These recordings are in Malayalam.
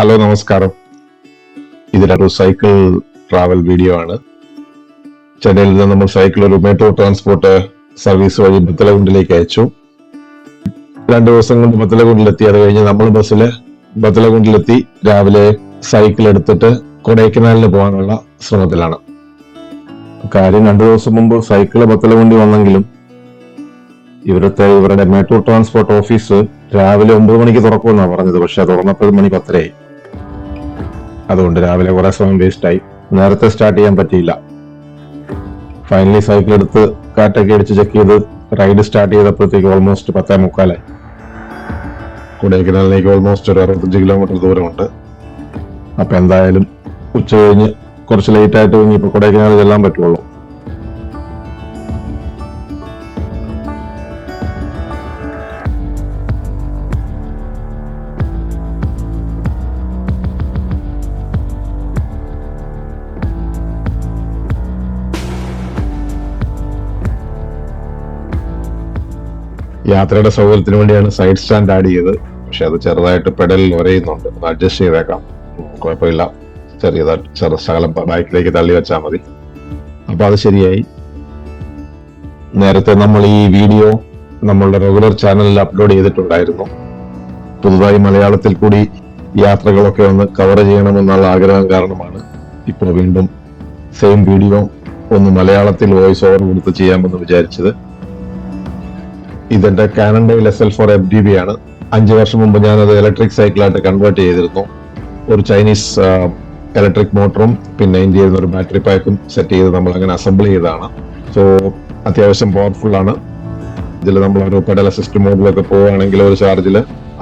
ഹലോ നമസ്കാരം. ഇതിലൊരു സൈക്കിൾ ട്രാവൽ വീഡിയോ ആണ്. ചെന്നൈയിൽ നിന്ന് നമ്മൾ സൈക്കിൾ ഒരു മെട്രോ ട്രാൻസ്പോർട്ട് സർവീസ് വഴി ബത്തലകുണ്ടിലേക്ക് അയച്ചു. രണ്ടു ദിവസം കൊണ്ട് ബത്തലകുണ്ടിലെത്തി. അത് കഴിഞ്ഞ് നമ്മൾ ബസ്സിൽ ബത്തലകുണ്ടിലെത്തി. രാവിലെ സൈക്കിൾ എടുത്തിട്ട് കൊടൈക്കനാലിന് പോകാനുള്ള ശ്രമത്തിലാണ്. കാര്യം രണ്ടു ദിവസം മുമ്പ് സൈക്കിൾ ബത്തലകുണ്ടി വന്നെങ്കിലും ഇവിടുത്തെ ഇവരുടെ മെട്രോ ട്രാൻസ്പോർട്ട് ഓഫീസ് രാവിലെ ഒമ്പത് മണിക്ക് തുറക്കുമെന്നാണ് പറഞ്ഞത്. പക്ഷെ തുറന്നപ്പോൾ മണി പത്തരയായി. അതുകൊണ്ട് രാവിലെ കുറെ സമയം വേസ്റ്റായി നേരത്തെ സ്റ്റാർട്ട് ചെയ്യാൻ പറ്റിയില്ല. ഫൈനലി സൈക്കിൾ എടുത്ത് കാറ്റൊക്കെ അടിച്ച് ചെക്ക് ചെയ്ത് റൈഡ് സ്റ്റാർട്ട് ചെയ്തപ്പോഴത്തേക്ക് ഓൾമോസ്റ്റ് പത്തേ മുക്കാലായി. കൊടൈക്കനാലിലേക്ക് ഓൾമോസ്റ്റ് ഒരു അറുപത്തഞ്ച് കിലോമീറ്റർ ദൂരമുണ്ട്. അപ്പൊ എന്തായാലും ഉച്ച കഴിഞ്ഞ് കുറച്ച് ലേറ്റ് ആയിട്ട് ഇനിയിപ്പോ കൊടൈക്കനാൽ ചെല്ലാൻ പറ്റുള്ളൂ. യാത്രയുടെ സൗകര്യത്തിന് വേണ്ടിയാണ് സൈഡ് സ്റ്റാൻഡ് ആഡ് ചെയ്തത്. പക്ഷെ അത് ചെറുതായിട്ട് പെഡലിൽ ഒരയുന്നുണ്ട് അത് അഡ്ജസ്റ്റ് ചെയ്തേക്കാം. കുഴപ്പമില്ല. ചെറിയതായിട്ട് ചെറു ശകലം ബാക്കിലേക്ക് തള്ളി വെച്ചാൽ മതി. അപ്പൊ അത് ശരിയായി. നേരത്തെ നമ്മൾ ഈ വീഡിയോ നമ്മളുടെ റെഗുലർ ചാനലിൽ അപ്ലോഡ് ചെയ്തിട്ടുണ്ടായിരുന്നു. പുതുതായി മലയാളത്തിൽ കൂടി യാത്രകളൊക്കെ ഒന്ന് കവർ ചെയ്യണമെന്നുള്ള ആഗ്രഹം കാരണമാണ് ഇപ്പോൾ വീണ്ടും സെയിം വീഡിയോ ഒന്ന് മലയാളത്തിൽ വോയിസ് ഓവർ കൊടുത്ത് ചെയ്യാമെന്ന് വിചാരിച്ചത്. ഇതെന്റെ കാനഡയിൽ S L four F D B ആണ്. അഞ്ച് വർഷം മുമ്പ് ഞാനത് ഇലക്ട്രിക് സൈക്കിളായിട്ട് കൺവേർട്ട് ചെയ്തിരുന്നു. ഒരു ചൈനീസ് ഇലക്ട്രിക് മോട്ടറും പിന്നെ ഇന്ത്യയിൽ നിന്ന് ഒരു ബാറ്ററി പാക്കും സെറ്റ് ചെയ്ത് നമ്മൾ അങ്ങനെ അസംബിൾ ചെയ്തതാണ്. സോ അത്യാവശ്യം പവർഫുൾ ആണ്. ഇതിൽ നമ്മൾ ഒരു പെഡൽ അസിസ്റ്റ് മോഡിലൊക്കെ പോവുകയാണെങ്കിൽ ഒരു ചാർജിൽ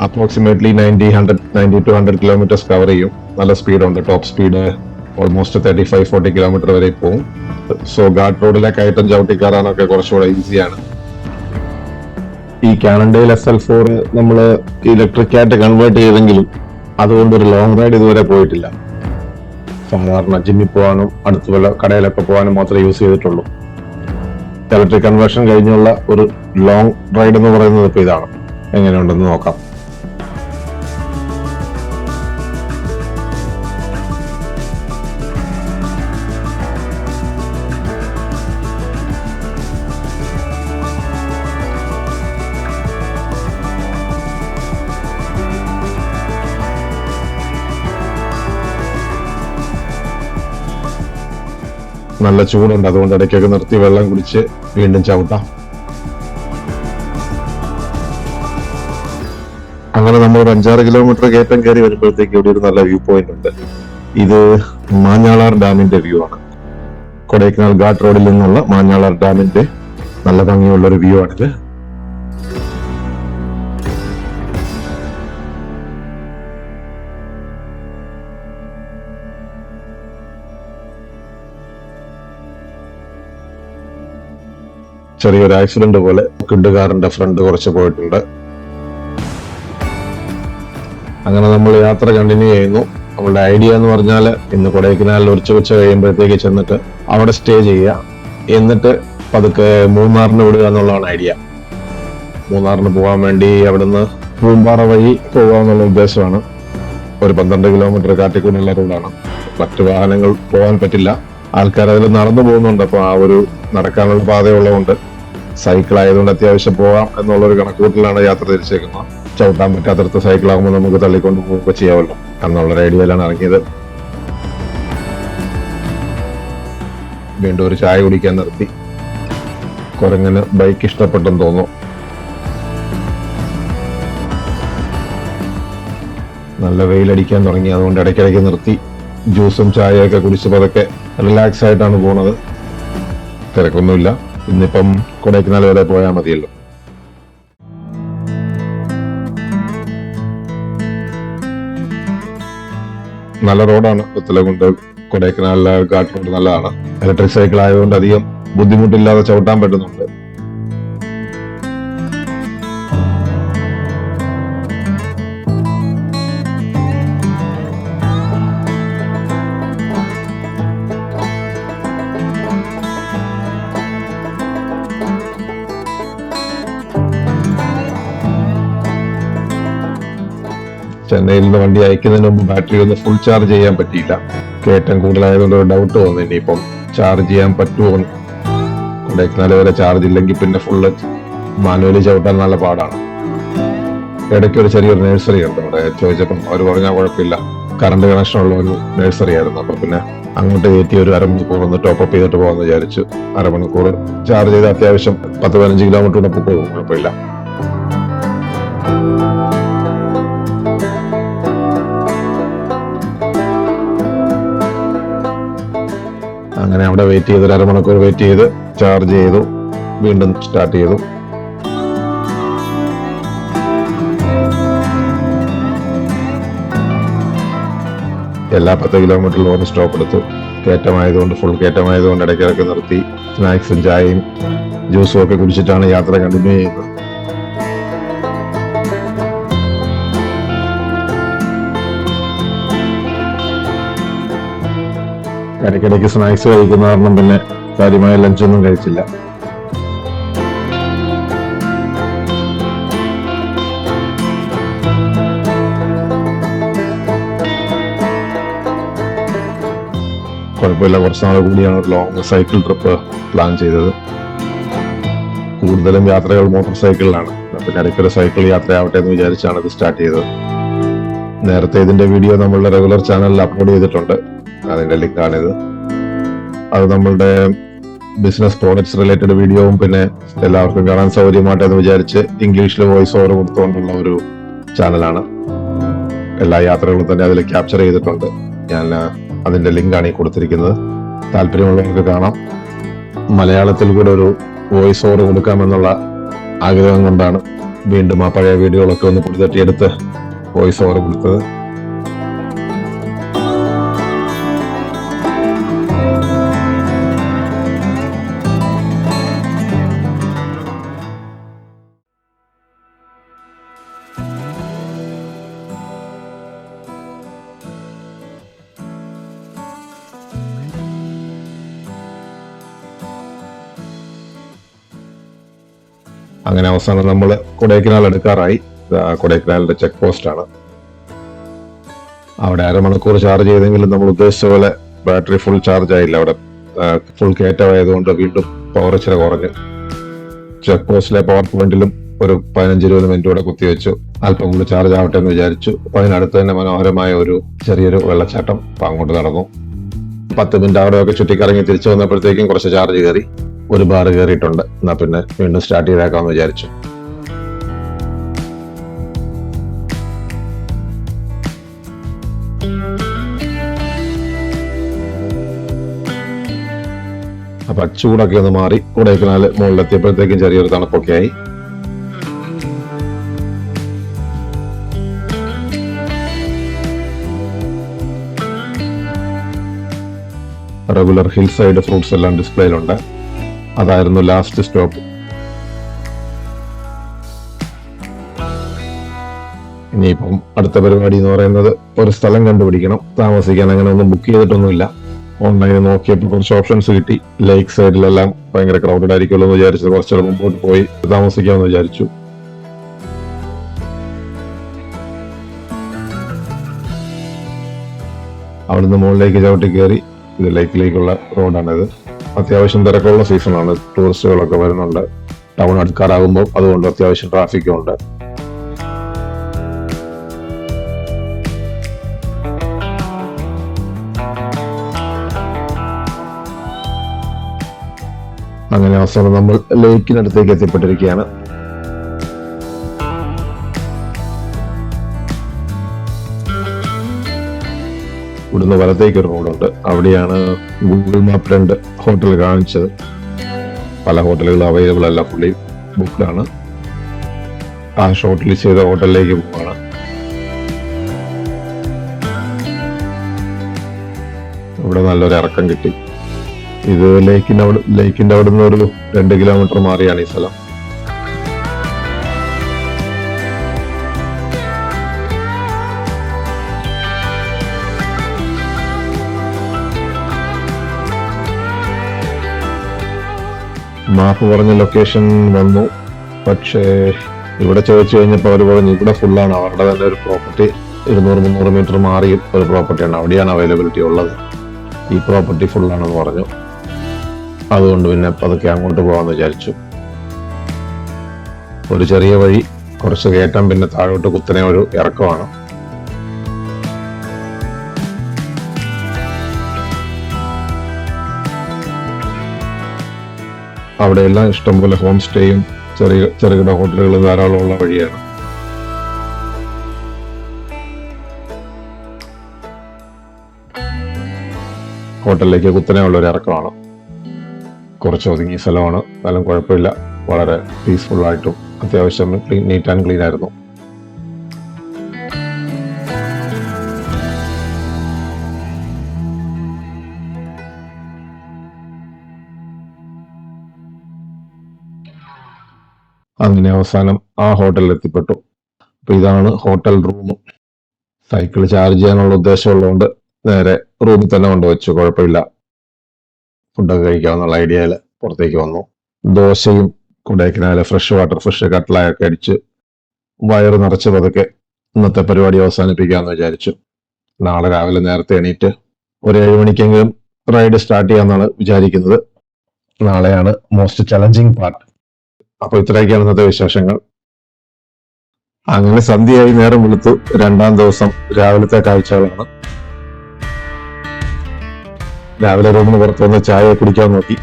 approximately ninety hundred ninety two hundred kilometres cover ചെയ്യും. നല്ല സ്പീഡുണ്ട് top speed almost thirty five forty kilometre വരെ പോകും. സോ ഗാർഡ് റോഡിലെ കയറ്റം ചവിട്ടി കയറാനൊക്കെ കുറച്ചുകൂടെ ഈസിയാണ് ഈ കാനഡയിൽ എസ് എൽ ഫോർ നമ്മൾ ഇലക്ട്രിക് ആയിട്ട് കൺവേർട്ട് ചെയ്തെങ്കിലും അതുകൊണ്ട് ഒരു ലോങ് റൈഡ് ഇതുവരെ പോയിട്ടില്ല. സാധാരണ ജിമ്മിൽ പോകാനും അടുത്ത വല്ല കടയിലൊക്കെ പോകാനും മാത്രമേ യൂസ് ചെയ്തിട്ടുള്ളൂ. ഇലക്ട്രിക് കൺവേർഷൻ കഴിഞ്ഞുള്ള ഒരു ലോങ് റൈഡ് എന്ന് പറയുന്നത് ഇപ്പോൾ ഇതാണ്. എങ്ങനെയുണ്ടെന്ന് നോക്കാം. നല്ല ചൂടുണ്ട്. അതുകൊണ്ട് ഇടയ്ക്കൊക്കെ നിർത്തി വെള്ളം കുടിച്ച് വീണ്ടും ചവിട്ടാം. അങ്ങനെ നമ്മൾ അഞ്ചാറ് കിലോമീറ്റർ കയറ്റം കയറി വരുമ്പോഴത്തേക്ക് ഇവിടെ ഒരു നല്ല വ്യൂ പോയിന്റ് ഉണ്ട്. ഇത് മാഞ്ഞാളാർ ഡാമിന്റെ വ്യൂ ആണ്. കൊടൈക്കനാൽ ഘാട്ട് റോഡിൽ നിന്നുള്ള മാഞ്ഞാളാർ ഡാമിന്റെ നല്ല ഭംഗിയുള്ള ഒരു വ്യൂ ആണിത്. ചെറിയൊരു ആക്സിഡന്റ് പോലെ കിണ്ടുകാരന്റെ ഫ്രണ്ട് കുറച്ച് പോയിട്ടുണ്ട്. അങ്ങനെ നമ്മൾ യാത്ര കണ്ടിന്യൂ ചെയ്യുന്നു. നമ്മളുടെ ഐഡിയ എന്ന് പറഞ്ഞാൽ ഇന്ന് കൊടൈക്കനാലിൽ ഉച്ച ഉച്ച കഴിയുമ്പോഴത്തേക്ക് ചെന്നിട്ട് അവിടെ സ്റ്റേ ചെയ്യുക. എന്നിട്ട് പതുക്കെ മൂന്നാറിന് വിടുക എന്നുള്ളതാണ് ഐഡിയ മൂന്നാറിന് പോകാൻ വേണ്ടി അവിടുന്ന് പൂമ്പാറ വഴി പോകുക എന്നുള്ള ഉദ്ദേശമാണ്. ഒരു പന്ത്രണ്ട് കിലോമീറ്റർ കാട്ടിക്കുന്നുള്ള റോഡാണ് മറ്റു വാഹനങ്ങൾ പോകാൻ പറ്റില്ല. ആൾക്കാർ അതിൽ നടന്നു പോകുന്നുണ്ട്. അപ്പൊ ആ ഒരു നടക്കാനുള്ള പാതയുള്ളതുകൊണ്ട് സൈക്കിൾ ആയതുകൊണ്ട് അത്യാവശ്യം പോകാം എന്നുള്ളൊരു ഒരു കണക്കുകൂട്ടലാണ് യാത്ര തിരിച്ചേക്കുന്നത്. ചവിട്ടാൻ പറ്റാത്തടത്ത് സൈക്കിൾ ആകുമ്പോൾ നമുക്ക് തള്ളിക്കൊണ്ട് പോവുക ചെയ്യാമല്ലോ. എന്നുള്ള ഐഡിയയിലാണ് ഇറങ്ങിയത്. വീണ്ടും ഒരു ചായ കുടിക്കാൻ നിർത്തി. കുരങ്ങന് ബൈക്ക് ഇഷ്ടപ്പെട്ടെന്ന് തോന്നുന്നു. നല്ല വെയിലടിക്കാൻ തുടങ്ങി. അതുകൊണ്ട് ഇടയ്ക്കിടയ്ക്ക് നിർത്തി. ജ്യൂസും ചായയൊക്കെ കുടിച്ച് പതൊക്കെ റിലാക്സ് ആയിട്ടാണ് പോണത്. തിരക്കൊന്നുമില്ല. ഇന്നിപ്പം കൊടൈക്കനാൽ വരെ പോയാൽ മതിയല്ലോ. നല്ല റോഡാണ്. പുത്തലകുണ്ട് കൊടൈക്കനാലിലെ ഘാട്ട് റോഡ് നല്ലതാണ്. ഇലക്ട്രിക് സൈക്കിൾ ആയതുകൊണ്ട് അധികം ബുദ്ധിമുട്ടില്ലാതെ ചവിട്ടാൻ പറ്റുന്നുണ്ട്. ചെന്നൈയിൽ നിന്ന് വണ്ടി അയക്കുന്നതിന് മുമ്പ് ബാറ്ററി ഒന്ന് ഫുൾ ചാർജ് ചെയ്യാൻ പറ്റിയില്ല. കയറ്റം കൂടുതലായതുകൊണ്ട് ഒരു ഡൗട്ട് വന്നു ഇനിയിപ്പം ചാർജ് ചെയ്യാൻ പറ്റുമോ. കൊടൈക്കനാൽ വരെ ചാർജ് ഇല്ലെങ്കിൽ പിന്നെ ഫുള്ള് മാനുവലി ചവിട്ടാൻ നല്ല പാടാണ്. ഇടയ്ക്ക് ഒരു ചെറിയൊരു നഴ്സറി ഉണ്ട് അവിടെ. ചോദിച്ചപ്പം അവർ പറഞ്ഞാൽ കുഴപ്പമില്ല. കറണ്ട് കണക്ഷൻ ഉള്ള ഒരു നഴ്സറി ആയിരുന്നു. അപ്പൊ പിന്നെ അങ്ങോട്ട് കയറ്റി ഒരു അരമണിക്കൂർ ഒന്ന് ടോപ്പ് അപ്പ് ചെയ്തിട്ട് പോകാമെന്ന് വിചാരിച്ചു അരമണിക്കൂർ ചാർജ് ചെയ്ത് അത്യാവശ്യം പത്ത് പതിനഞ്ച് കിലോമീറ്റർ കൂടെ പോകും. കുഴപ്പമില്ല. അങ്ങനെ അവിടെ വെയിറ്റ് ചെയ്ത് ഒരു അരമണിക്കൂർ വെയിറ്റ് ചെയ്ത് ചാർജ് ചെയ്തു. വീണ്ടും സ്റ്റാർട്ട് ചെയ്തു. എല്ലാ പത്ത് കിലോമീറ്ററിലും ഒന്ന് സ്റ്റോപ്പ് എടുത്തു. കയറ്റമായതുകൊണ്ട് ഫുൾ കയറ്റമായതുകൊണ്ട് ഇടയ്ക്കിടയ്ക്ക് നിർത്തി. സ്നാക്സും ചായയും ജ്യൂസും ഒക്കെ കുടിച്ചിട്ടാണ് യാത്ര കണ്ടിന്യൂ ചെയ്യുന്നത് ഇടയ്ക്കിടയ്ക്ക് സ്നാക്സ് കഴിക്കുന്ന കാരണം പിന്നെ കാര്യമായ ലഞ്ചൊന്നും കഴിച്ചില്ല. കുഴപ്പമില്ല. കുറച്ച് നാൾ കൂടിയാണ് ഒരു ലോങ് സൈക്കിൾ ട്രിപ്പ് പ്ലാൻ ചെയ്തത്. കൂടുതലും യാത്രകൾ മോട്ടോർ സൈക്കിളിലാണ് പിന്നെ ഇടയ്ക്കൊരു സൈക്കിൾ യാത്രയാവട്ടെ എന്ന് വിചാരിച്ചാണ് ഇത് സ്റ്റാർട്ട് ചെയ്തത്. നേരത്തെ ഇതിന്റെ വീഡിയോ നമ്മളുടെ റെഗുലർ ചാനലിൽ അപ്ലോഡ് ചെയ്തിട്ടുണ്ട്. അതിന്റെ ലിങ്കാണിത്. അത് നമ്മളുടെ ബിസിനസ് പ്രോഡക്ട്സ് റിലേറ്റഡ് വീഡിയോവും പിന്നെ എല്ലാവർക്കും കാണാൻ സൗകര്യമായിട്ട് എന്ന് വിചാരിച്ച് ഇംഗ്ലീഷിൽ വോയിസ് ഓവർ കൊടുത്തുകൊണ്ടുള്ള ഒരു ചാനലാണ് എല്ലാ യാത്രകളും തന്നെ അതിൽ ക്യാപ്ചർ ചെയ്തിട്ടുണ്ട്. ഞാൻ അതിന്റെ ലിങ്കാണ് ഈ കൊടുത്തിരിക്കുന്നത്. താല്പര്യമുള്ളവർക്ക് കാണാം. മലയാളത്തിൽ കൂടെ ഒരു വോയിസ് ഓവർ കൊടുക്കാമെന്നുള്ള ആഗ്രഹം കൊണ്ടാണ് വീണ്ടും ആ പഴയ വീഡിയോകളൊക്കെ ഒന്ന് പൊടിതട്ടിയെടുത്ത് വോയിസ് ഓവർ കൊടുത്തത്. അവസാനം നമ്മൾ കൊടൈക്കനാൽ എടുക്കാറായി. കൊടൈക്കനാലിന്റെ ചെക്ക് പോസ്റ്റ് ആണ്. അവിടെ അരമണിക്കൂർ ചാർജ് ചെയ്തെങ്കിലും നമ്മൾ ഉദ്ദേശിച്ച പോലെ ബാറ്ററി ഫുൾ ചാർജ് ആയില്ല. അവിടെ ഫുൾ കയറ്റമായതുകൊണ്ട് വീണ്ടും പവർ ഇച്ചിരി കുറഞ്ഞു. ചെക്ക് പോസ്റ്റിലെ പവർ പോയിന്റിലും ഒരു പതിനഞ്ച് ഇരുപത് മിനിറ്റ് കൂടെ കുത്തിവെച്ചു അല്പം കൂടി ചാർജ് ആവട്ടെ എന്ന് വിചാരിച്ചു. അതിനടുത്ത് തന്നെ മനോഹരമായ ഒരു ചെറിയൊരു വെള്ളച്ചാട്ടം അങ്ങോട്ട് നടന്നു. പത്ത് മിനിറ്റ് അവിടെയൊക്കെ ചുറ്റിക്കറങ്ങി തിരിച്ചു വന്നപ്പോഴത്തേക്കും കുറച്ച് ചാർജ് കയറി. ഒരു ബാർ കയറിയിട്ടുണ്ട് എന്നാ പിന്നെ വീണ്ടും സ്റ്റാർട്ട് ചെയ്തേക്കാമെന്ന് വിചാരിച്ചു. അപ്പൊ ചൂടൊക്കെ ഒന്ന് മാറി. കൊടൈക്കനാല് മുകളിലെത്തിയപ്പോഴത്തേക്കും ചെറിയൊരു തണുപ്പൊക്കെ ആയി റെഗുലർ ഹിൽ സൈഡ് ഫ്രൂട്ട്സ് എല്ലാം ഡിസ്പ്ലേയിലുണ്ട് അതായിരുന്നു ലാസ്റ്റ് സ്റ്റോപ്പ് ഇനിയിപ്പം അടുത്ത പരിപാടി എന്ന് പറയുന്നത് ഒരു സ്ഥലം കണ്ടുപിടിക്കണം. താമസിക്കാൻ അങ്ങനെ ഒന്നും ബുക്ക് ചെയ്തിട്ടൊന്നുമില്ല. ഓൺലൈനിൽ നോക്കിയപ്പോൾ കുറച്ച് ഓപ്ഷൻസ് കിട്ടി. ലേക്ക് സൈഡിലെല്ലാം ഭയങ്കര ക്രൗഡഡ് ആയിരിക്കുമല്ലോ എന്ന് വിചാരിച്ചത് കുറച്ചുകൂടെ മുമ്പോട്ട് പോയി താമസിക്കാമെന്ന് വിചാരിച്ചു. അവിടുന്ന് മുകളിലേക്ക് ചവിട്ടി കയറി ഇത് ലേക്കിലേക്കുള്ള റോഡാണിത് അത്യാവശ്യം തിരക്കുള്ള സീസണാണ്. ടൂറിസ്റ്റുകളൊക്കെ വരുന്നുണ്ട്. ടൗൺ അടുക്കാറാകുമ്പോൾ അതുകൊണ്ട് അത്യാവശ്യം ട്രാഫിക്കും ഉണ്ട്. അങ്ങനെ അവസാനം നമ്മൾ ലേക്കിനടുത്തേക്ക് എത്തിപ്പെട്ടിരിക്കുകയാണ്. ഇവിടുന്ന് വലത്തേക്ക് ഒരു റോഡുണ്ട്. അവിടെയാണ് ഗൂഗിൾ മാപ്പ് രണ്ട് ഹോട്ടൽ കാണിച്ചത്. പല ഹോട്ടലുകൾ അവൈലബിൾ അല്ല. പുള്ളി ബുക്ക്ഡാണ്. ആ ഷോർട്ട് ലിസ്റ്റ് ചെയ്ത ഹോട്ടലിലേക്ക് പോവാണ്. ഇവിടെ നല്ലൊരു ഇറക്കം കിട്ടി. ഇത് ലേക്കിന്റെ അവിടെ ലേക്കിന്റെ അവിടെ നിന്ന് ഒരു രണ്ട് കിലോമീറ്റർ മാറിയാണ് ഈ സ്ഥലം. മാപ്പ് പറഞ്ഞ ലൊക്കേഷൻ വന്നു. പക്ഷേ ഇവിടെ ചോദിച്ചു കഴിഞ്ഞപ്പോൾ അവർ പറഞ്ഞു ഇവിടെ ഫുള്ളാണ് അവരുടെ തന്നെ ഒരു പ്രോപ്പർട്ടി ഇരുന്നൂറ് മുന്നൂറ് മീറ്റർ മാറി ഒരു പ്രോപ്പർട്ടിയാണ് അവിടെയാണ് അവൈലബിലിറ്റി ഉള്ളത്. ഈ പ്രോപ്പർട്ടി ഫുള്ളാണെന്ന് പറഞ്ഞു. അതുകൊണ്ട് പിന്നെ പതുക്കെ അങ്ങോട്ട് പോകാമെന്ന് വിചാരിച്ചു. ഒരു ചെറിയ വഴി കുറച്ച് കയറ്റം പിന്നെ താഴോട്ട് കുത്തനെ ഒരു ഇറക്കമാണ്. അവിടെയെല്ലാം ഇഷ്ടംപോലെ ഹോം സ്റ്റേയും ചെറിയ ചെറുകിട ഹോട്ടലുകളും ധാരാളമുള്ള വഴിയാണ്. ഹോട്ടലിലേക്ക് കുത്തനെയുള്ള ഒരു ഇറക്കമാണ്. കുറച്ച് ഒതുങ്ങിയ സ്ഥലമാണ്. എന്നാലും കുഴപ്പമില്ല. വളരെ പീസ്ഫുൾ ആയിട്ടും അത്യാവശ്യം ക്ലീൻ നീറ്റ് ആൻഡ് ക്ലീൻ ആയിരുന്നു. അങ്ങനെ അവസാനം ആ ഹോട്ടലിൽ എത്തിപ്പെട്ടു. അപ്പൊ ഇതാണ് ഹോട്ടൽ റൂം. സൈക്കിൾ ചാർജ് ചെയ്യാനുള്ള ഉദ്ദേശമുള്ളതുകൊണ്ട് നേരെ റൂമിൽ തന്നെ കൊണ്ടുവച്ചു. കുഴപ്പമില്ല. ഫുഡൊക്കെ കഴിക്കാമെന്നുള്ള ഐഡിയയിൽ പുറത്തേക്ക് വന്നു. ദോശയും കൊടൈക്കനാലെ ഫ്രഷ് വാട്ടർ ഫ്രഷ് കട്ട്ലായൊക്കെ അടിച്ച് വയറ് നിറച്ച് പതുക്കെ ഇന്നത്തെ പരിപാടി അവസാനിപ്പിക്കാമെന്ന് വിചാരിച്ചു. നാളെ രാവിലെ നേരത്തെ എണീറ്റ് ഒരു ഏഴ് മണിക്കെങ്കിലും റൈഡ് സ്റ്റാർട്ട് ചെയ്യാമെന്നാണ് വിചാരിക്കുന്നത്. നാളെയാണ് മോസ്റ്റ് ചലഞ്ചിങ് പാർട്ട് അപ്പൊ ഇത്രയൊക്കെയാണ് ഇന്നത്തെ വിശേഷങ്ങൾ. അങ്ങനെ സന്ധ്യയായി നേരം വെളുത്തു. രണ്ടാം ദിവസം രാവിലത്തെ കാഴ്ചകളാണ്. രാവിലെ റൂമിന് പുറത്ത് വന്ന് ചായ കുടിക്കാൻ നോക്കി.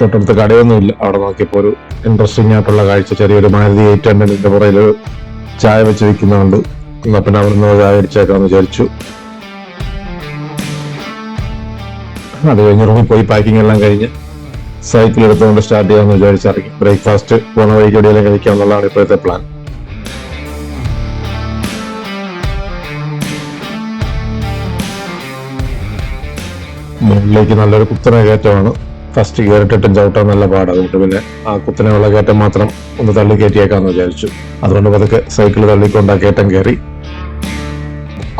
തൊട്ടടുത്ത് കടയൊന്നുമില്ല. അവിടെ നോക്കിയപ്പോ ഒരു ഇൻട്രസ്റ്റിംഗ് ആയിട്ടുള്ള കാഴ്ച. ചെറിയൊരു മാരുതി എയ്റ്റ് ഹൺഡ്രഡിന്റെ പുറയിൽ ചായ വെച്ച് വിൽക്കുന്നുണ്ട് എന്നാ പിന്നെ അവിടുന്ന് ചായ അടിച്ചേക്കാന്ന് വിചാരിച്ചു. അത് കഴിഞ്ഞ് റൂമിൽ പോയി പാക്കിംഗ് എല്ലാം കഴിഞ്ഞ് സൈക്കിൾ എടുത്തുകൊണ്ട് സ്റ്റാർട്ട് ചെയ്യാമെന്ന് വിചാരിച്ചിറങ്ങി ബ്രേക്ക്ഫാസ്റ്റ് പോണ വഴിക്ക് എവിടെയെങ്കിലും കഴിക്കാം എന്നുള്ളതാണ് ഇപ്പോഴത്തെ പ്ലാൻ മുകളിലേക്ക് നല്ലൊരു കുത്തന കയറ്റമാണ്. ഫസ്റ്റ് കയറിട്ടിട്ടും ചവിട്ടാൻ നല്ല പാടാണ് അതുകൊണ്ട് പിന്നെ ആ കുത്തനെയുള്ള കയറ്റം മാത്രം ഒന്ന് തള്ളി കയറ്റിയേക്കാന്ന് വിചാരിച്ചു. അതുകൊണ്ട് പതുക്കെ സൈക്കിൾ തള്ളിക്കൊണ്ട് ആ കയറ്റം കയറി.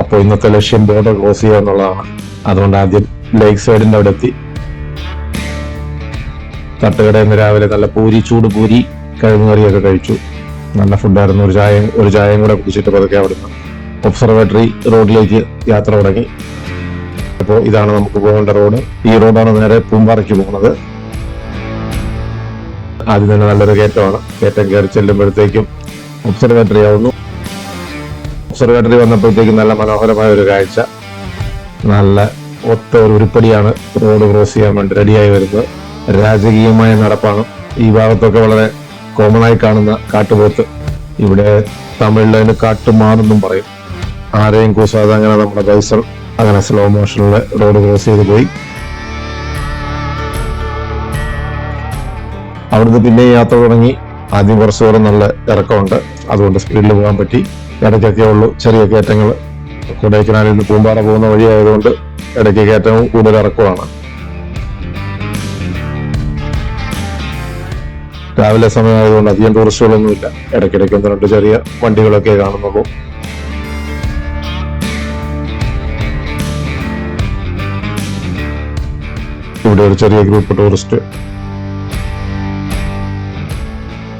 അപ്പോൾ ഇന്നത്തെ ലക്ഷ്യം ബോർഡർ ക്രോസ് ചെയ്യുക എന്നുള്ളതാണ്. അതുകൊണ്ട് ആദ്യം ലേക്ക് സൈഡിന്റെ അവിടെ എത്തി. തട്ടുകടയിൽ നിന്ന് രാവിലെ നല്ല പൂരി ചൂട് പൂരി കഴുകുകറിയൊക്കെ കഴിച്ചു. നല്ല ഫുഡായിരുന്നു. ഒരു ചായ ഒരു ചായയും കൂടെ കുടിച്ചിട്ട് പതുക്കെ അവിടുന്ന് ഒബ്സർവേറ്ററി റോഡിലേക്ക് യാത്ര തുടങ്ങി. അപ്പോൾ ഇതാണ് നമുക്ക് പോകേണ്ട റോഡ്. ഈ റോഡാണ് നേരെ പൂമ്പാറയ്ക്ക് പോകുന്നത്. ആദ്യം തന്നെ നല്ലൊരു കയറ്റമാണ്. കയറ്റം കയറി ചെല്ലുമ്പോഴത്തേക്കും ഒബ്സർവേറ്ററി ആവുന്നു. ഒബ്സർവേറ്ററി വന്നപ്പോഴത്തേക്കും നല്ല മനോഹരമായ ഒരു കാഴ്ച. നല്ല ഒത്ത ഒരു ഉരുപ്പടിയാണ് റോഡ് ക്രോസ് ചെയ്യാൻ വേണ്ടി റെഡിയായി വരുന്നത്. രാജകീയമായ നടപ്പാണ്. ഈ ഭാഗത്തൊക്കെ വളരെ കോമൺ ആയി കാണുന്ന കാട്ടുപോത്ത്. ഇവിടെ തമിഴിൽ അതിന് കാട്ടുമാണെന്നും പറയും. ആരെയും കൂസാതെ അങ്ങനെ നമ്മുടെ ബൈസൺ അങ്ങനെ സ്ലോ മോഷനിൽ റോഡ് ക്രോസ് ചെയ്ത് പോയി. അവിടുന്ന് പിന്നെ യാത്ര തുടങ്ങി. ആദ്യം കുറച്ച് ദൂരം നല്ല ഇറക്കമുണ്ട്. അതുകൊണ്ട് സ്പീഡിൽ പോകാൻ പറ്റി. ഇടയ്ക്കൊക്കെ ഉള്ളൂ ചെറിയ കയറ്റങ്ങൾ കൊടൈക്കനാലിൽ നിന്ന് പൂമ്പാറ പോകുന്ന വഴിയായതുകൊണ്ട് ഇടയ്ക്ക് കയറ്റവും കൂടുതൽ ഇറക്കമാണ് രാവിലെ സമയമായതുകൊണ്ട് അധികം ടൂറിസ്റ്റുകളൊന്നുമില്ല. ഇടയ്ക്കിടയ്ക്ക് ഒന്ന് രണ്ട് ചെറിയ വണ്ടികളൊക്കെ കാണുന്നുള്ളൂ. ഇവിടെ ഒരു ചെറിയ ഗ്രൂപ്പ് ടൂറിസ്റ്റ്.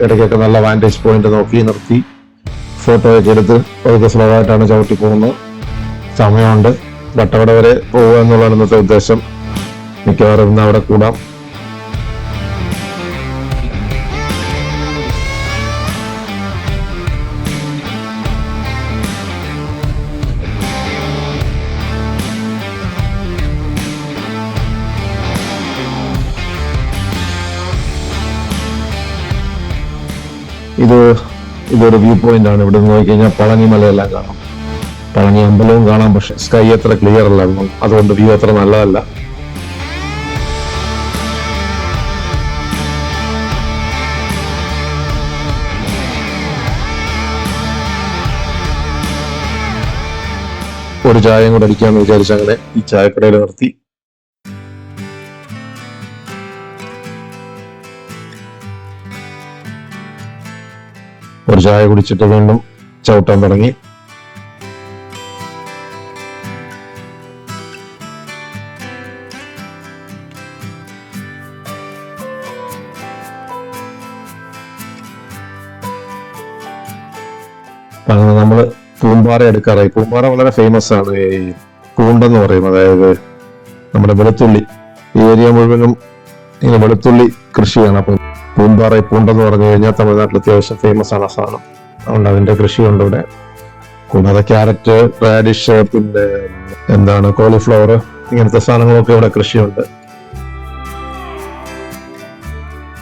ഇടയ്ക്കൊക്കെ നല്ല വാന്റേജ് പോയിന്റ് നോക്കി നിർത്തി. ഫോട്ടോ ഒക്കെ എടുത്ത് പതുക്കെ സ്ലോ ആയിട്ടാണ് ചവിട്ടി പോകുന്നത്. സമയമുണ്ട്. വട്ടവട വരെ പോകുക എന്നുള്ളതാണ് ഇന്നത്തെ ഉദ്ദേശം. മിക്കവാറും ഇന്ന് അവിടെ കൂടാം. ഇത് ഇതൊരു വ്യൂ പോയിന്റ് ആണ്. ഇവിടെ നിന്ന് നോക്കിക്കഴിഞ്ഞാൽ പളനി മലയെല്ലാം കാണാം. പളനി അമ്പലവും കാണാം പക്ഷെ സ്കൈ അത്ര ക്ലിയർ അല്ല. അതുകൊണ്ട് വ്യൂ അത്ര നല്ലതല്ല. ഒരു ചായയും കൂടെ അടിക്കാന്ന് വിചാരിച്ച് അങ്ങനെ ഈ ചായക്കടയിൽ നിർത്തി. ഒരു ചായ കുടിച്ചിട്ട് വീണ്ടും ചവിട്ടാൻ തുടങ്ങി. അങ്ങനെ നമ്മൾ പൂമ്പാറ എടുക്കാറായി. പൂമ്പാറ വളരെ ഫേമസ് ആണ്. ഈ കൂണ്ടെന്ന് പറയും. അതായത് നമ്മുടെ വെളുത്തുള്ളി. ഏരിയ മുഴുവനും ഇങ്ങനെ വെളുത്തുള്ളി കൃഷിയാണ്. അപ്പൊ പൂമ്പാറ പൂണ്ടെന്ന് പറഞ്ഞു കഴിഞ്ഞാൽ തമിഴ്നാട്ടിൽ അത്യാവശ്യം ഫേമസ് ആണ് സാധനം. അതുകൊണ്ട് അതിന്റെ കൃഷിയുണ്ട് ഇവിടെ. കൂടാതെ ക്യാരറ്റ് റാഡിഷ് പിന്നെ എന്താണ് കോളിഫ്ലവർ ഇങ്ങനത്തെ സാധനങ്ങളൊക്കെ ഇവിടെ കൃഷിയുണ്ട്.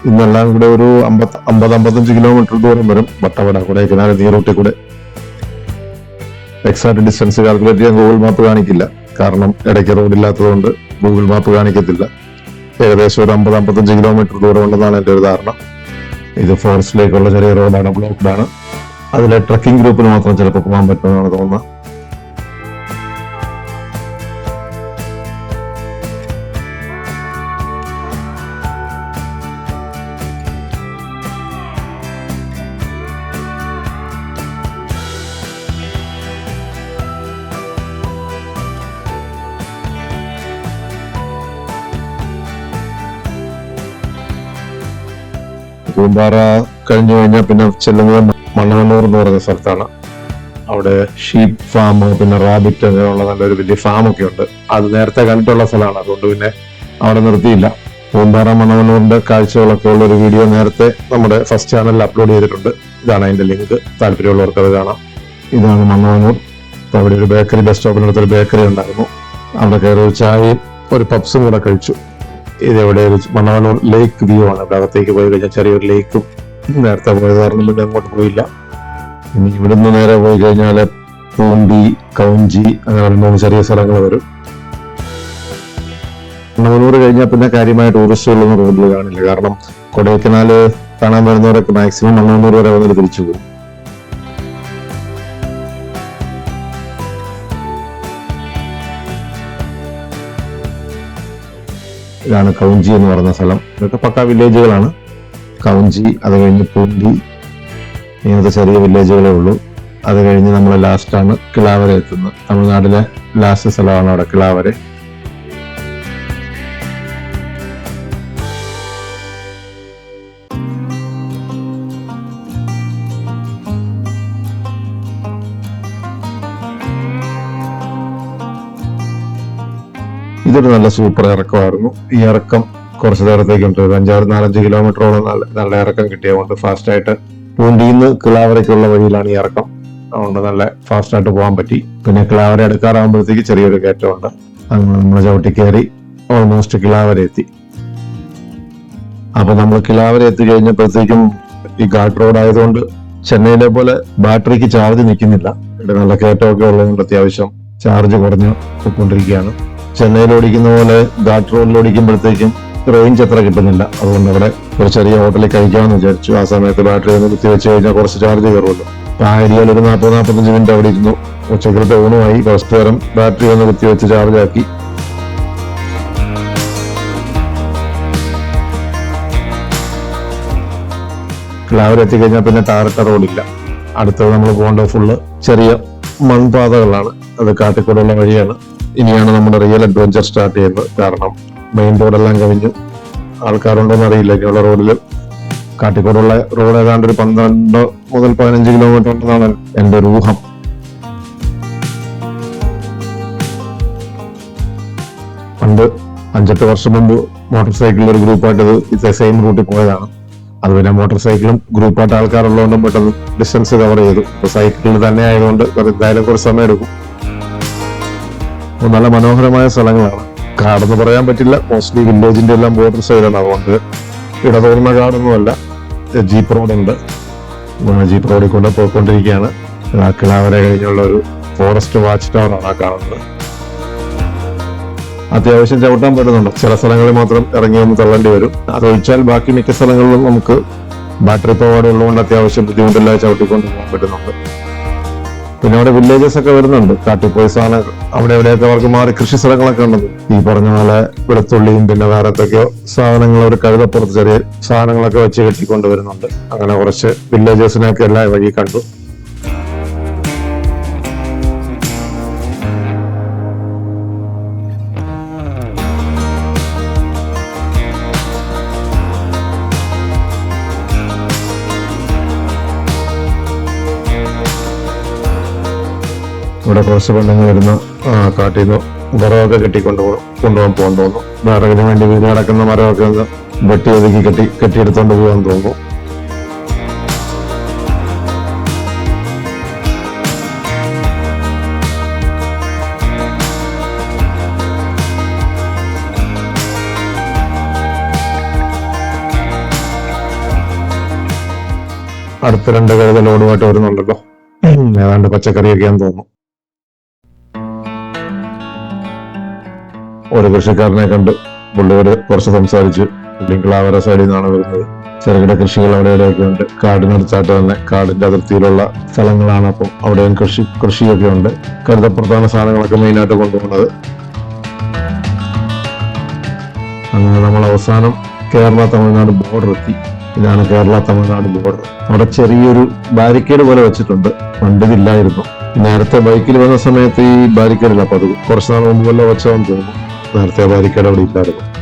ഇന്നെല്ലാം കൂടെ ഒരു അമ്പത് അമ്പത് അമ്പത്തഞ്ച് കിലോമീറ്റർ ദൂരം വരും. വട്ടവട കൊടൈക്കനാൽ നീറൂട്ടി കൂടെ. എക്സാക്ട് ഡിസ്റ്റൻസ് കാൽക്കുലേറ്റ് ചെയ്യാൻ ഗൂഗിൾ മാപ്പ് കാണിക്കില്ല. കാരണം ഇടയ്ക്ക് റോഡില്ലാത്തതുകൊണ്ട് ഗൂഗിൾ മാപ്പ് കാണിക്കത്തില്ല. ഏകദേശം ഒരു അമ്പത് അമ്പത്തഞ്ച് കിലോമീറ്റർ ദൂരം ഉണ്ടെന്നാണ് എന്റെ ഒരു ധാരണ. ഇത് ഫോറസ്റ്റിലേക്കുള്ള ചെറിയ റോഡാണ് ബ്ലോക്ക്ഡാണ് അതിലെ ട്രക്കിംഗ് ഗ്രൂപ്പിന് മാത്രം ചിലപ്പോൾ പോകാൻ പറ്റുമെന്നാണ് തോന്നുന്നത്. കൂമ്പാറ കഴിഞ്ഞു കഴിഞ്ഞാൽ പിന്നെ ചെല്ലുന്നത് മണ്ണാനൂർ എന്ന് പറയുന്ന സ്ഥലത്താണ്. അവിടെ ഷീപ്പ് ഫാം പിന്നെ റാബിറ്റ് അങ്ങനെയുള്ള നല്ലൊരു വലിയ ഫാമൊക്കെ ഉണ്ട്. അത് നേരത്തെ കണ്ടിട്ടുള്ള സ്ഥലമാണ്. അതുകൊണ്ട് പിന്നെ അവിടെ നിർത്തിയില്ല. പൂമ്പാറ മണ്ണവന്നൂറിന്റെ കാഴ്ചകളൊക്കെ ഉള്ള ഒരു വീഡിയോ നേരത്തെ നമ്മുടെ ഫസ്റ്റ് ചാനലിൽ അപ്ലോഡ് ചെയ്തിട്ടുണ്ട്. ഇതാണ് അതിന്റെ ലിങ്ക് താല്പര്യമുള്ളവർക്ക് അത് കാണാം. ഇതാണ് മണ്ണവന്നൂർ അപ്പൊ അവിടെ ഒരു ബേക്കറി ബസ് സ്റ്റോപ്പിനടുത്ത് ഒരു ബേക്കറി ഉണ്ടായിരുന്നു. അവിടെ കയറി ഒരു ചായയും ഒരു പപ്സും കൂടെ കഴിച്ചു. ഇതെവിടെ ഒരു മണ്ണാനൂർ ലേക്ക് വ്യൂ ആണ്. അവിടെ അകത്തേക്ക് പോയി കഴിഞ്ഞാൽ ചെറിയൊരു ലേക്കും നേരത്തെ പോയത് കാരണം പിന്നെ അങ്ങോട്ട് പോയില്ല. ഇനി ഇവിടുന്ന് നേരെ പോയി കഴിഞ്ഞാൽ പൂമ്പി കൗഞ്ചി അങ്ങനെ മൂന്ന് ചെറിയ സ്ഥലങ്ങൾ വരും. മണ്ണാനൂർ കഴിഞ്ഞാൽ പിന്നെ കാര്യമായ ടൂറിസ്റ്റുകളൊന്നും റോഡിൽ കാണില്ല. കാരണം കൊടൈക്കനാല് കാണാൻ വരുന്നവരൊക്കെ മാക്സിമം മണ്ണാനൂർ വരെ വന്നിട്ട് തിരിച്ചു പോകും. ഇതാണ് കൗഞ്ചി എന്ന് പറയുന്ന സ്ഥലം. ഇതൊക്കെ പക്ക വില്ലേജുകളാണ്. കൗഞ്ചി അത് കഴിഞ്ഞ് പൂന്തി ഇങ്ങനത്തെ ചെറിയ വില്ലേജുകളേ ഉള്ളൂ. അത് കഴിഞ്ഞ് നമ്മൾ ലാസ്റ്റാണ് കിളാവര എത്തുന്നത്. തമിഴ്നാട്ടിലെ ലാസ്റ്റ് സ്ഥലമാണ് അവിടെ കിളാവര. ഇതൊരു നല്ല സൂപ്പർ ഇറക്കമായിരുന്നു. ഈ ഇറക്കം കുറച്ച് നേരത്തേക്ക് ഉണ്ട് ഒരു അഞ്ചാറ് നാലഞ്ച് കിലോമീറ്ററോളം നല്ല നല്ല ഇറക്കം കിട്ടിയതുകൊണ്ട് ഫാസ്റ്റ് ആയിട്ട് പൂണ്ടിന്ന് കിളാവരയ്ക്കുള്ള വഴിയിലാണ് ഈ ഇറക്കം. അതുകൊണ്ട് നല്ല ഫാസ്റ്റ് ആയിട്ട് പോകാൻ പറ്റി. പിന്നെ കിളാവര എടുക്കാറാകുമ്പോഴത്തേക്ക് ചെറിയൊരു കയറ്റമുണ്ട്. അങ്ങനെ നമ്മൾ ചവിട്ടി കയറി ഓൾമോസ്റ്റ് കിളാവര എത്തി. അപ്പൊ നമ്മൾ കിളാവര എത്തി കഴിഞ്ഞപ്പോഴത്തേക്കും ഈ ഘാട്ട് റോഡ് ആയതുകൊണ്ട് ചെന്നൈയിലെ പോലെ ബാറ്ററിക്ക് ചാർജ് നിൽക്കുന്നില്ല. നല്ല കയറ്റമൊക്കെ ഉള്ളതുകൊണ്ട് അത്യാവശ്യം ചാർജ് കുറഞ്ഞ് പോയിക്കൊണ്ടിരിക്കുകയാണ് ചെന്നൈയിൽ ഓടിക്കുന്ന പോലെ ഘാട്ട് റോഡിൽ ഓടിക്കുമ്പോഴത്തേക്കും റേഞ്ച് അത്ര കിട്ടുന്നില്ല. അതുകൊണ്ട് അവിടെ ഒരു ചെറിയ ഹോട്ടലിൽ കഴിക്കാമെന്ന് വിചാരിച്ചു. ആ സമയത്ത് ബാറ്ററി ഒന്ന് കുത്തി വെച്ച് കഴിഞ്ഞാൽ കുറച്ച് ചാർജ് അപ്പൊ ആ ഏരിയയിൽ ഒരു നാൽപ്പത് നാൽപ്പത്തഞ്ച് മിനിറ്റ് അവിടെ ഇരുന്നു. ഉച്ചക്കലത്തെ ഊണുമായി നേരം ബാറ്ററി ഒന്ന് കുത്തി വെച്ച് ചാർജ് ആക്കി. ക്ലാവർ എത്തിക്കഴിഞ്ഞാൽ പിന്നെ ടാറിട്ട റോഡില്ല അടുത്തത് നമ്മൾ പോകേണ്ടത് ഫുള്ള് ചെറിയ മൺപാതകളാണ്. അത് കാട്ടിക്കൂടുള്ള വഴിയാണ്. ഇനിയാണ് നമ്മുടെ റിയൽ അഡ്വഞ്ചർ സ്റ്റാർട്ട് ചെയ്യുന്നത്. കാരണം മെയിൻ റോഡെല്ലാം കവിഞ്ഞു ആൾക്കാരുണ്ടോന്ന് അറിയില്ല ഇനിയുള്ള റോഡിൽ കാട്ടിക്കോടുള്ള റോഡ് ഏതാണ്ട് ഒരു പന്ത്രണ്ട് മുതൽ പതിനഞ്ച് കിലോമീറ്റർ ഉണ്ടെന്നാണ് എന്റെ ഒരു ഊഹം. പണ്ട് അഞ്ചെട്ട് വർഷം മുമ്പ് മോട്ടോർ സൈക്കിളിൽ ഒരു ഗ്രൂപ്പായിട്ട് ഇത് സെയിം റൂട്ടിൽ പോയതാണ്. അത് പിന്നെ മോട്ടോർ സൈക്കിളും ഗ്രൂപ്പായിട്ട് ആൾക്കാരുള്ളതുകൊണ്ടും പെട്ടെന്ന് ഡിസ്റ്റൻസ് കവർ ചെയ്തു. സൈക്കിളിൽ തന്നെ ആയതുകൊണ്ട് എന്തായാലും കുറച്ച് സമയം എടുക്കും. നല്ല മനോഹരമായ സ്ഥലങ്ങളാണ്. കാടെന്ന് പറയാൻ പറ്റില്ല. മോസ്റ്റ്ലി വില്ലേജിന്റെ എല്ലാം ബോർഡർ സൈഡാണ് അതുകൊണ്ട് ഇടതോർന്ന കാടൊന്നുമല്ല. ജീപ്പ് റോഡുണ്ട് ജീപ്പ് റോഡിൽ കൊണ്ട് പോയിക്കൊണ്ടിരിക്കുകയാണ്. കിളാവരെ കഴിഞ്ഞുള്ള ഒരു ഫോറസ്റ്റ് വാച്ച് ടവറാണ് ആ കാണുന്നത്. അത്യാവശ്യം ചവിട്ടാൻ പറ്റുന്നുണ്ട്. ചില സ്ഥലങ്ങളിൽ മാത്രം ഇറങ്ങി ഒന്ന് തള്ളേണ്ടി വരും. അതൊഴിച്ചാൽ ബാക്കി മിക്ക സ്ഥലങ്ങളിലും നമുക്ക് ബാറ്ററി പവർ ഉള്ളതുകൊണ്ട് അത്യാവശ്യം ബുദ്ധിമുട്ടില്ലാതെ ചവിട്ടിക്കൊണ്ട് പോകാൻ പറ്റുന്നുണ്ട്. പിന്നെ അവിടെ വില്ലേജസ് ഒക്കെ വരുന്നുണ്ട്. കാട്ടിപ്പോയി സാധനം അവിടെ എവിടെയൊക്കെ അവർക്ക് മാറി കൃഷി സ്ഥലങ്ങളൊക്കെ ഉണ്ട്. ഈ പറഞ്ഞ പോലെ വെളുത്തുള്ളിയും പിന്നെ വേറെ എന്തൊക്കെയോ സാധനങ്ങൾ ഒരു കഴുതപ്പുറത്ത് ചെറിയ സാധനങ്ങളൊക്കെ വെച്ച് കെട്ടിക്കൊണ്ട് വരുന്നുണ്ട്. അങ്ങനെ കുറച്ച് വില്ലേജസിനെയൊക്കെ എല്ലാ വഴി കണ്ടു. ഇവിടെ കുറച്ച് പെണ്ണുങ്ങൾ വരുന്ന കാട്ടിൽ നിന്ന് വിറകൊക്കെ കെട്ടിക്കൊണ്ട് കൊണ്ടുപോകും കൊണ്ടുപോകാൻ പോകാൻ തോന്നും വിറകിന് വേണ്ടി വീട് കിടക്കുന്ന മരമൊക്കെ ഒന്ന് വെട്ടി ഒതുക്കി കെട്ടി കെട്ടിയെടുത്തോണ്ട് പോകാൻ തോന്നും അടുത്ത രണ്ട് കഴുത ലോഡുമായിട്ട് വരുന്നുണ്ടല്ലോ. ഏതാണ്ട് പച്ചക്കറിയൊക്കെയാന്ന് തോന്നുന്നു. ഒരു കൃഷിക്കാരനെ കണ്ട് പുള്ളിയോട് കുറച്ച് സംസാരിച്ചു അവരുടെ സൈഡിൽ നിന്നാണ് വരുന്നത്. ചെറുകിട കൃഷികൾ അവിടെ ഇവിടെയൊക്കെ ഉണ്ട് കാടിനടുത്തായിട്ട് തന്നെ. കാടിന്റെ അതിർത്തിയിലുള്ള സ്ഥലങ്ങളാണ് അപ്പം അവിടെയും കൃഷി കൃഷിയൊക്കെ ഉണ്ട്. കരുതപ്രധാന സാധനങ്ങളൊക്കെ മെയിനായിട്ട് കൊണ്ടുപോകുന്നത്. അങ്ങനെ നമ്മൾ അവസാനം കേരള തമിഴ്നാട് ബോർഡർ എത്തി. ഇതാണ് കേരള തമിഴ്നാട് ബോർഡർ അവിടെ ചെറിയൊരു ബാരിക്കേഡ് പോലെ വെച്ചിട്ടുണ്ട്. പണ്ടിതില്ലായിരുന്നു നേരത്തെ ബൈക്കിൽ വന്ന സമയത്ത് ഈ ബാരിക്കേഡില്ല അപ്പൊ അത് കുറച്ച് നാൾ മുമ്പ് വല്ല വെച്ചതെന്ന് തോന്നുന്നു. നേരത്തെ ബാരിക്കേഡ് അവിടെ ഇല്ലായിരുന്നു.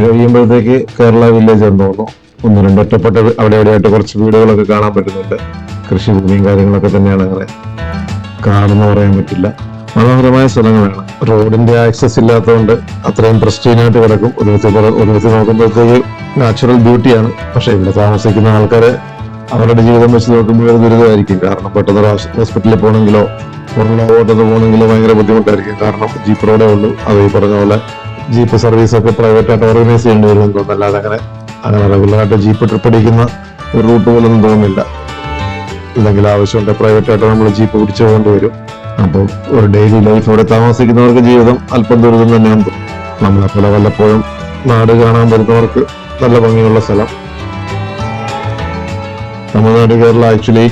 ഇത് കഴിയുമ്പോഴത്തേക്ക് കേരള വില്ലേജ് എന്ന് തോന്നുന്നു. ഒന്ന് രണ്ട് ഒറ്റപ്പെട്ട അവിടെ എവിടെയായിട്ട് കുറച്ച് വീടുകളൊക്കെ കാണാൻ പറ്റുന്നുണ്ട്. കൃഷിഭൂമിയും കാര്യങ്ങളൊക്കെ തന്നെയാണ് അങ്ങനെ കാണുന്ന പറയാൻ പറ്റില്ല. മനോഹരമായ സ്ഥലങ്ങളാണ്. റോഡിന്റെ ആക്സസ് ഇല്ലാത്തതുകൊണ്ട് അത്രയും പ്രസ്റ്റീനായിട്ട് കിടക്കും. ഒരു വിധത്തിൽ പറ- ഒരു വിധത്തിൽ നോക്കുമ്പോഴത്തേക്ക് നാച്ചുറൽ ബ്യൂട്ടിയാണ് പക്ഷെ ഇവിടെ താമസിക്കുന്ന ആൾക്കാരെ അവരുടെ ജീവിതം വെച്ച് നോക്കുമ്പോൾ ഒരു ദുരിതമായിരിക്കും. കാരണം പെട്ടെന്ന് ഹോസ്പിറ്റലിൽ പോകണമെങ്കിലോ പുറമെ ഓട്ടത്ത് പോകണമെങ്കിലോ ഭയങ്കര ബുദ്ധിമുട്ടായിരിക്കും. കാരണം ജീപ്പ് റോഡേ ഉള്ളൂ. അത് ഈ പറഞ്ഞ പോലെ ജീപ്പ് സർവീസ് ഒക്കെ പ്രൈവറ്റ് ആയിട്ട് ഓർഗനൈസ് ചെയ്യേണ്ടി വരുമെന്ന് തോന്നുന്നു. അല്ലാതെ അങ്ങനെ അങ്ങനെ റെഗുലറായിട്ട് ജീപ്പ് ട്രിപ്പ് അടിക്കുന്ന ഒരു റൂട്ട് പോലൊന്നും തോന്നുന്നില്ല. അല്ലെങ്കിൽ ആവശ്യമുണ്ട് പ്രൈവറ്റ് ആയിട്ട് നമ്മൾ ജീപ്പ് പിടിച്ചു പോകേണ്ടി വരും. അപ്പോൾ ഒരു ഡെയിലി ലൈഫ് ഇവിടെ താമസിക്കുന്നവർക്ക് ജീവിതം അല്പം ദുരിതം തന്നെയാണ് നമ്മളെ നമ്മളെപ്പോലെ വല്ലപ്പോഴും നാട് കാണാൻ വരുന്നവർക്ക് നല്ല ഭംഗിയുള്ള സ്ഥലം. Tamil Nadu Kerala actually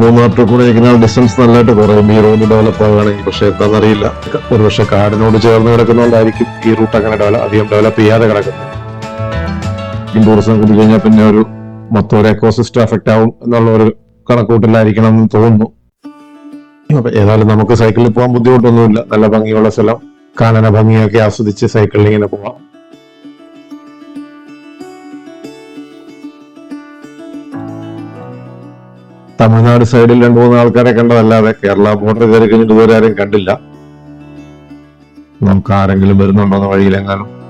Munnar to Kodaikanal distance നല്ലതായിട്ട് കുറയും. ഈ റോഡ് ഡെവലപ്പ് ആവുകയാണെങ്കിൽ പക്ഷെ എന്താണെന്നറിയില്ല. ഒരുപക്ഷെ കാടിനോട് ചേർന്ന് കിടക്കുന്നതുകൊണ്ടായിരിക്കും ഈ റൂട്ട് അങ്ങനെ ഡെവലപ്പ് അധികം ഡെവലപ്പ് ചെയ്യാതെ കിടക്കുന്നത്. ഈ ടൂറിസം കൂടി കഴിഞ്ഞാൽ പിന്നെ ഒരു മൊത്തം ഒരു എക്കോസിസ്റ്റം എഫക്റ്റ് ആവും എന്നുള്ള ഒരു കണക്കൂട്ടിലായിരിക്കണം എന്ന് തോന്നുന്നു. അപ്പൊ ഏതായാലും നമുക്ക് സൈക്കിളിൽ പോകാൻ ബുദ്ധിമുട്ടൊന്നുമില്ല. നല്ല ഭംഗിയുള്ള സ്ഥലം. കാനന ഭംഗിയൊക്കെ ആസ്വദിച്ച് സൈക്കിളിൽ ഇങ്ങനെ പോവാം. തമിഴ്നാട് സൈഡിൽ രണ്ടു മൂന്ന് ആൾക്കാരെ കണ്ടതല്ലാതെ കേരള ബോർഡർ കയറി കഴിഞ്ഞിട്ട് ഇതുവരെ ആരും കണ്ടില്ല. നമുക്ക് ആരെങ്കിലും വരുന്നുണ്ടോന്ന് വഴിയിലെങ്ങാനും?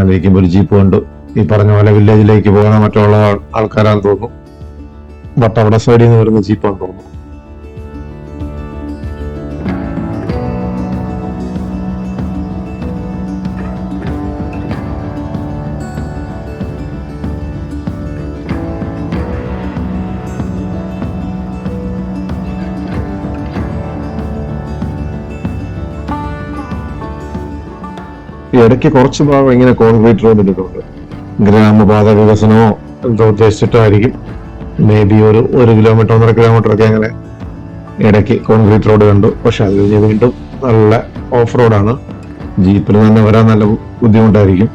അങ്ങനെ ഇരിക്കുമ്പോൾ ഒരു ജീപ്പ് കണ്ടു. ഈ പറഞ്ഞ പോലെ വില്ലേജിലേക്ക് പോകുന്ന മറ്റുള്ള ആൾക്കാരാണെന്ന് തോന്നുന്നു. അവിടെ സൈഡിൽ നിന്ന് വരുന്ന ജീപ്പാണെന്ന് തോന്നുന്നു. ഇടയ്ക്ക് കുറച്ച് ഭാഗം ഇങ്ങനെ കോൺക്രീറ്റ് റോഡ് ഇട്ടിട്ടുണ്ട് ഗ്രാമപാത വികസനമോ എന്തോ ഉദ്ദേശിച്ചിട്ടായിരിക്കും. മേ ബി ഒരു ഒരു കിലോമീറ്റർ ഒന്നര കിലോമീറ്റർ ഒക്കെ അങ്ങനെ ഇടയ്ക്ക് കോൺക്രീറ്റ് റോഡ് കണ്ടു. പക്ഷെ അത് കഴിഞ്ഞ് വീണ്ടും നല്ല ഓഫ് റോഡാണ് ജീപ്പിൽ തന്നെ വരാൻ നല്ല ബുദ്ധിമുട്ടായിരിക്കും.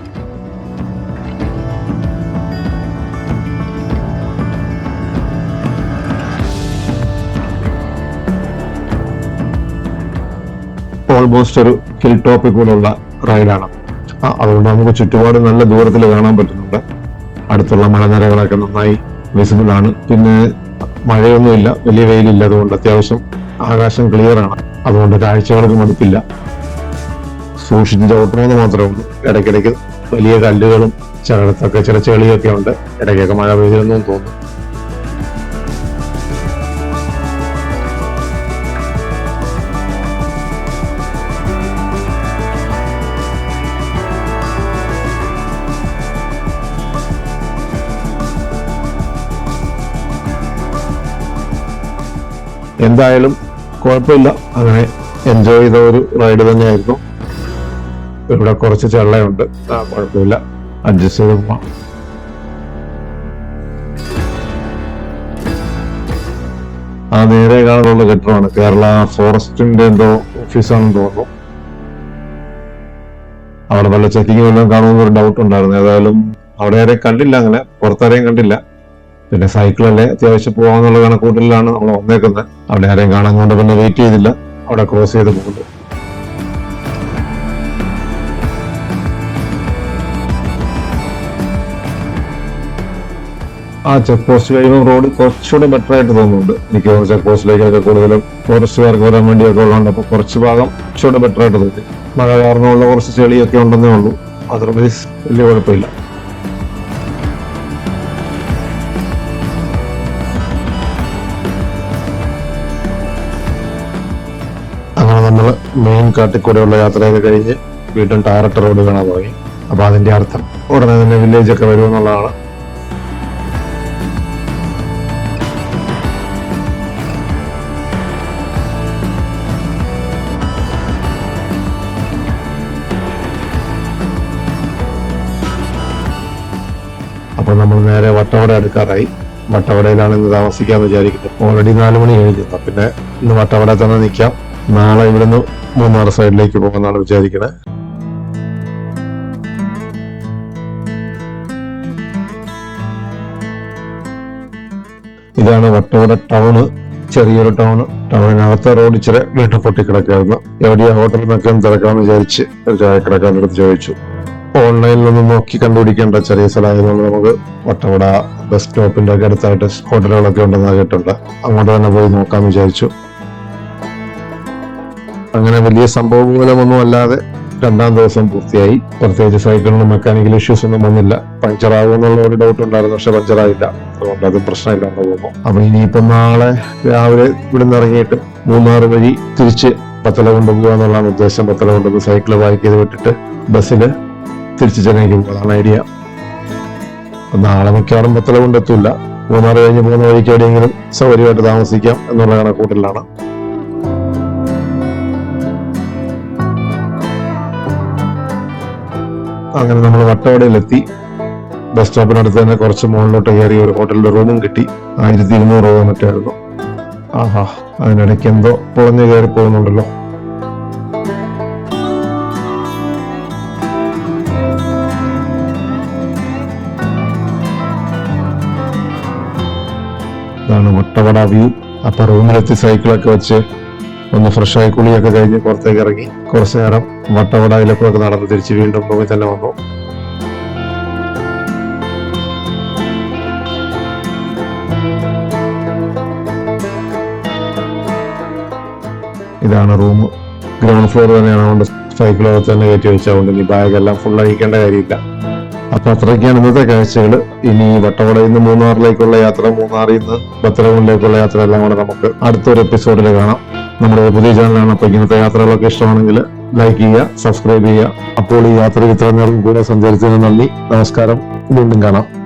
ഓൾമോസ്റ്റ് ഒരു ഹിൽ ടോപ്പിൽ കൂടെയുള്ള റൈഡാണ് അതുകൊണ്ട് നമുക്ക് ചുറ്റുപാട് നല്ല ദൂരത്തിൽ കാണാൻ പറ്റുന്നുണ്ട്. അടുത്തുള്ള മലനിരകളൊക്കെ നന്നായി വിസിബിൾ ആണ്. പിന്നെ മഴയൊന്നുമില്ല വലിയ വെയിലില്ല. അതുകൊണ്ട് അത്യാവശ്യം ആകാശം ക്ലിയർ ആണ്. അതുകൊണ്ട് കാഴ്ചകൾക്ക് മടുപ്പില്ല. സൂക്ഷിച്ച് ചവിട്ടണമെന്ന് മാത്രമേ ഉള്ളൂ. ഇടയ്ക്കിടയ്ക്ക് വലിയ കല്ലുകളും ചിലയിടത്തൊക്കെ ചില ചെളിയൊക്കെ ഉണ്ട്. ഇടയ്ക്കൊക്കെ മഴ പെയ്തിരുന്നു തോന്നുന്നു. എന്തായാലും കുഴപ്പമില്ല. അങ്ങനെ എൻജോയ് ചെയ്ത ഒരു റൈഡ് തന്നെയായിരുന്നു. ഇവിടെ കുറച്ച് ചെള്ളയുണ്ട്. ആ കുഴപ്പമില്ല. അഡ്ജസ്റ്റ് ചെയ്ത് പോവാം. ആ നേരെ കാണാനുള്ള കെട്ടിടമാണ് കേരള ഫോറസ്റ്റിന്റെ എന്തോ ഓഫീസാണെന്ന് തോന്നുന്നു. അവിടെ നല്ല ചെക്കിങ് വല്ലതും കാണുമെന്നൊരു ഡൗട്ട് ഉണ്ടായിരുന്നു. ഏതായാലും അവിടെ ആരെയും കണ്ടില്ല അങ്ങനെ. പുറത്താരെയും കണ്ടില്ല. പിന്നെ സൈക്കിളല്ലേ അത്യാവശ്യം പോകാന്നുള്ള കണക്കൂട്ടലിലാണ് നമ്മൾ വന്നേക്കുന്നത്. അവിടെ ആരെയും കാണാൻ കൊണ്ട് പിന്നെ വെയിറ്റ് ചെയ്തില്ല. അവിടെ ക്രോസ് ചെയ്ത് പോകുന്നു. ആ ചെക്ക് പോസ്റ്റ് കഴിയുമ്പോൾ റോഡ് കുറച്ചുകൂടി ബെറ്റർ ആയിട്ട് തോന്നുന്നുണ്ട്. എനിക്ക് ചെക്ക് പോസ്റ്റിലേക്കൊക്കെ കൂടുതലും ഫോറസ്റ്റുകാർക്ക് വരാൻ വേണ്ടിയൊക്കെ ഉള്ളതുകൊണ്ട് അപ്പോൾ കുറച്ച് ഭാഗം കുറച്ചുകൂടി ബെറ്റർ ആയിട്ട് തോന്നി. മഴ കാരണമുള്ള കുറച്ച് ചെളിയൊക്കെ ഉണ്ടെന്നേ ഉള്ളൂ. അതർവൈസ് വലിയ കുഴപ്പമില്ല. നമ്മൾ മെയിൻ കാട്ടിൽ കൂടെയുള്ള യാത്രയൊക്കെ കഴിഞ്ഞ് വീണ്ടും ടാറട്ട റോഡ് കാണാൻ തുടങ്ങി. അപ്പൊ അതിന്റെ അർത്ഥം ഉടനെ തന്നെ വില്ലേജ് ഒക്കെ വരുമെന്നുള്ളതാണ് അപ്പൊ നമ്മൾ നേരെ വട്ടവട എടുക്കാറായി വട്ടവടയിലാണ് ഇന്ന് താമസിക്കാന്ന് വിചാരിക്കുന്നത് ഓൾറെഡി നാല് മണി കഴിഞ്ഞു. പിന്നെ ഇന്ന് വട്ടവട തന്നെ നിൽക്കാം. നാളെ ഇവിടുന്ന് മൂന്നാർ സൈഡിലേക്ക് പോകുമെന്നാണ് വിചാരിക്കുന്നത് ഇതാണ് വട്ടവട ടൗണ് ചെറിയൊരു ടൗൺ ടൗണിനകത്തെ റോഡ് ഇച്ചിരി വീണ്ടും പൊട്ടിക്കിടക്കായിരുന്നു. എവിടെയാ ഹോട്ടൽ നിന്നൊക്കെ ഒന്ന് തിരക്കാമെന്ന് വിചാരിച്ച് ഒരു ചായക്കടക്കാരുടെ അടുത്ത് ചോദിച്ചു. ഓൺലൈനിലൊന്നും നോക്കി കണ്ടുപിടിക്കേണ്ട ചെറിയ സ്ഥലമായതുകൊണ്ട് നമുക്ക് വട്ടവട ബസ് സ്റ്റോപ്പിന്റെ ഒക്കെ അടുത്തായിട്ട് ഹോട്ടലുകളൊക്കെ ഉണ്ടെന്ന് കേട്ടിട്ടുണ്ട് അങ്ങോട്ട് തന്നെ പോയി നോക്കാമെന്ന് വിചാരിച്ചു. അങ്ങനെ വലിയ സംഭവങ്ങളൊന്നും അല്ലാതെ രണ്ടാം ദിവസം പൂർത്തിയായി. പ്രത്യേകിച്ച് സൈക്കിളിന് മെക്കാനിക്കൽ ഇഷ്യൂസ് ഒന്നും വന്നില്ല. പഞ്ചർ ആകുമെന്നുള്ള ഒരു ഡൗട്ട് ഉണ്ടായിരുന്നു. പക്ഷെ പഞ്ചർ ആയില്ല. അതുകൊണ്ട് അത് പ്രശ്നമില്ലാണ്ട് പോകുന്നു. അപ്പൊ ഇനിയിപ്പോ നാളെ രാവിലെ ഇവിടുന്ന് ഇറങ്ങിയിട്ട് മൂന്നാർ വഴി തിരിച്ച് പത്തല കൊണ്ടുപോകുക എന്നുള്ളതാണ് ഉദ്ദേശം. പത്തല കൊണ്ടുപോയി സൈക്കിൾ പാക്ക് ചെയ്ത് വിട്ടിട്ട് ബസ്സിൽ തിരിച്ച് ചെന്നൈക്ക് അതാണ് ഐഡിയ നാളെ മിക്കവാറും പത്തല കൊണ്ടെത്തൂല. മൂന്നാർ കഴിഞ്ഞ് പോകുന്ന വഴിക്ക് എവിടെയെങ്കിലും സൗകര്യമായിട്ട് താമസിക്കാം എന്നുള്ള കണക്കൂട്ടലാണ് അങ്ങനെ നമ്മൾ വട്ടവടയിലെത്തി ബസ് സ്റ്റോപ്പിനടുത്ത് തന്നെ കുറച്ച് മുകളിലോട്ട് കയറി ഒരു ഹോട്ടലിന്റെ റൂമും കിട്ടി. ആയിരത്തി ഇരുന്നൂറ് രൂപ മറ്റായിരുന്നു. ആഹാ അതിനിടയ്ക്ക് എന്തോ പൊളഞ്ഞു കയറി പോകുന്നുണ്ടല്ലോ. ഇതാണ് വട്ടവട വ്യൂ. അപ്പൊ റൂമിലെത്തി സൈക്കിളൊക്കെ വെച്ച് ഒന്ന് ഫ്രഷായി കുളിയൊക്കെ കഴിഞ്ഞ് പുറത്തേക്ക് ഇറങ്ങി കുറച്ചു നേരം വട്ടവടയിലൊക്കെ ഒക്കെ നടന്ന് തിരിച്ച് വീണ്ടും റൂമിൽ തന്നെ വന്നു. ഇതാണ് റൂം. ഗ്രൗണ്ട് ഫ്ലോർ തന്നെയാണ് അതുകൊണ്ട് സൈക്കിളൊക്കെ തന്നെ കയറ്റി വെച്ചതുകൊണ്ട് ഇനി ബാഗെല്ലാം ഫുൾ അഴിക്കേണ്ട കാര്യമില്ല. അപ്പൊ അത്രയ്ക്കാണ് ഇന്നത്തെ കാഴ്ചകൾ. ഇനി വട്ടവടയിൽ നിന്ന് മൂന്നാറിലേക്കുള്ള യാത്ര മൂന്നാറിൽ നിന്ന് ബത്തലകുണ്ടിലേക്കുള്ള യാത്ര എല്ലാം കൂടെ നമുക്ക് അടുത്തൊരു എപ്പിസോഡിൽ കാണാം. നമ്മുടെ പുതിയ ചാനലാണ് അപ്പൊ ഇങ്ങനത്തെ യാത്രകളൊക്കെ ഇഷ്ടമാണെങ്കിൽ ലൈക്ക് ചെയ്യുക സബ്സ്ക്രൈബ് ചെയ്യുക. അപ്പോൾ ഈ യാത്ര ഇത്രയും നേരം കൂടെ സഞ്ചരിച്ചതിന് നന്ദി. നമസ്കാരം. വീണ്ടും കാണാം.